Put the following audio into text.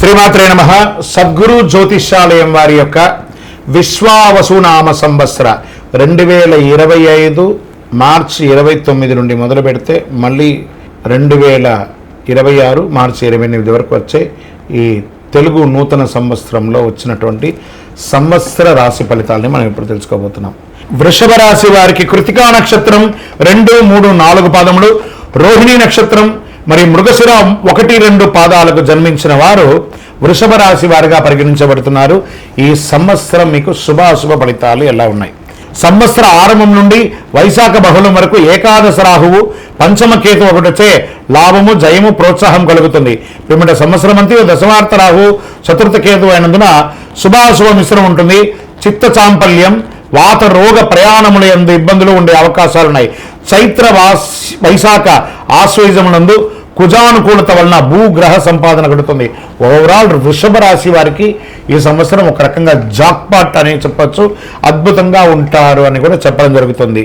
శ్రీమాత్రే నమ. సద్గురు జ్యోతిష్యాలయం వారి యొక్క విశ్వావసునామ సంవత్సర రెండు వేల ఇరవై ఐదు మార్చి ఇరవై తొమ్మిది నుండి మొదలు పెడితే మళ్ళీ రెండు వేల ఇరవై ఆరు మార్చి ఇరవై ఎనిమిది వరకు వచ్చే ఈ తెలుగు నూతన సంవత్సరంలో వచ్చినటువంటి సంవత్సర రాశి ఫలితాలని మనం ఇప్పుడు తెలుసుకోబోతున్నాం. వృషభ రాశి వారికి కృతికా నక్షత్రం రెండు మూడు నాలుగు పాదములు. రోహిణి నక్షత్రం మరి మృగశిరం ఒకటి రెండు పాదాలకు జన్మించిన వారు వృషభ రాశి వారిగా పరిగణించబడుతున్నారు. ఈ సంవత్సరం మీకు శుభాశుభ ఫలితాలు ఎలా ఉన్నాయి? సంవత్సర ఆరంభం నుండి వైశాఖ బహుళం వరకు ఏకాదశ రాహువు పంచమ కేతు ఒకటిచే లాభము జయము ప్రోత్సాహం కలుగుతుంది. పిమ్మట సంవత్సరం అంతా దశమార్త రాహు చతుర్థ కేతు అయినందున శుభాశుభ మిశ్రమం ఉంటుంది. చిత్త చాంపల్యం వాత రోగ ప్రయాణముల ఎందు ఇబ్బందులు ఉండే అవకాశాలు ఉన్నాయి చైత్ర వైశాఖ ఆశ్వయుజమునందు కుజానుకూలత వలన భూగ్రహ సంపాదన కడుతుంది ఓవరాల్ వృషభ రాశి వారికి ఈ సంవత్సరం ఒక రకంగా జాక్పాట్ అని చెప్పచ్చు. అద్భుతంగా ఉంటారు అని కూడా చెప్పడం జరుగుతుంది.